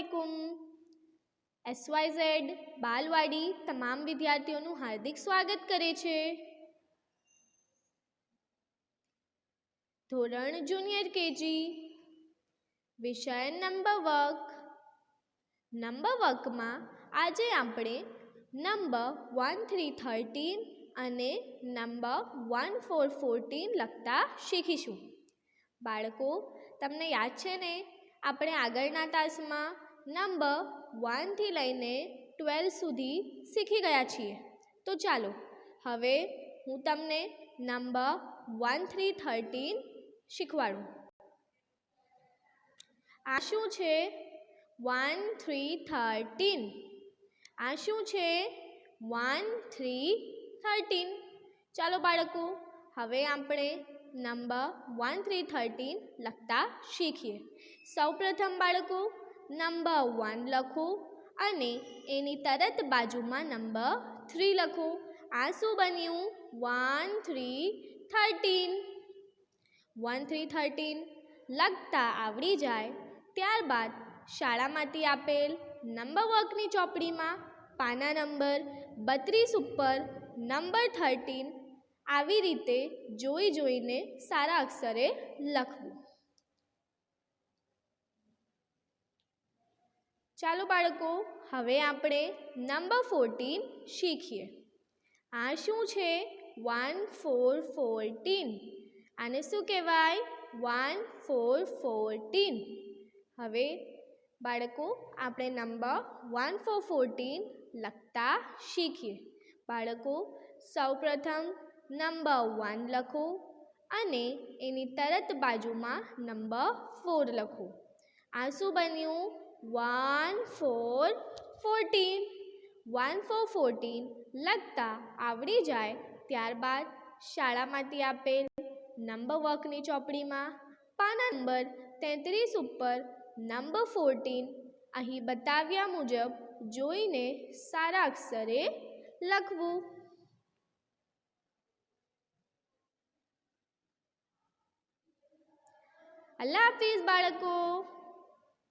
અસલામવાલેકુમ એસવાયઝેડ બાલવાડી તમામ વિદ્યાર્થીઓનું હાર્દિક સ્વાગત કરે છે. ધોરણ જુનિયર કેજી. વિષય નંબર વર્ક નંબર વર્કમાં આજે આપણે નંબર વન થ્રી થર્ટીન અને નંબર વન ફોર ફોર્ટીન લખતા શીખીશું. બાળકો, તમને યાદ છે ને? આપણે આગળના તાસમાં નંબર વનથી લઈને ટ્વેલ્વ સુધી શીખી ગયા છીએ. તો ચાલો, હવે હું તમને નંબર વન થ્રી થર્ટીન શીખવાડું. આ શું છે? One three thirteen. આ શું છે? One three thirteen. ચાલો બાળકો, હવે આપણે નંબર વન થ્રી થર્ટીન લખતા શીખીએ. સૌપ્રથમ બાળકો નંબર વન લખો અને એની તરત બાજુમાં નંબર થ્રી લખો. આ શું બન્યું? One three thirteen. One three thirteen લખતા આવડી જાય. ત્યારબાદ શાળામાંથી આપેલ નંબર વર્કની ચોપડીમાં પાના નંબર બત્રીસ ઉપર નંબર થર્ટીન આવી રીતે જોઈ જોઈને સારા અક્ષરે લખવું. ચાલો બાળકો, હવે આપણે નંબર ફોર્ટીન શીખીએ. આ શું છે? વન ફોર ફોર્ટીન આને શું કહેવાય? વન ફોર ફોર્ટીન હવે બાળકો, આપણે નંબર વન ફોર ફોર્ટીન લખતા શીખીએ. બાળકો, સૌપ્રથમ નંબર વન લખો અને એની તરત બાજુમાં નંબર ફોર લખો. આ શું બન્યું? One four fourteen one four fourteen લખતા આવડી જાય ત્યારબાદ શાળામાંથી આપેલ નંબર વર્કની ચોપડીમાં પાના નંબર તેત્રીસ ઉપર નંબર ફોર્ટીન અહીં બતાવ્યા મુજબ જોઈને સારા અક્ષરે લખવું. અલ્લાહ હાફિઝ બાળકો.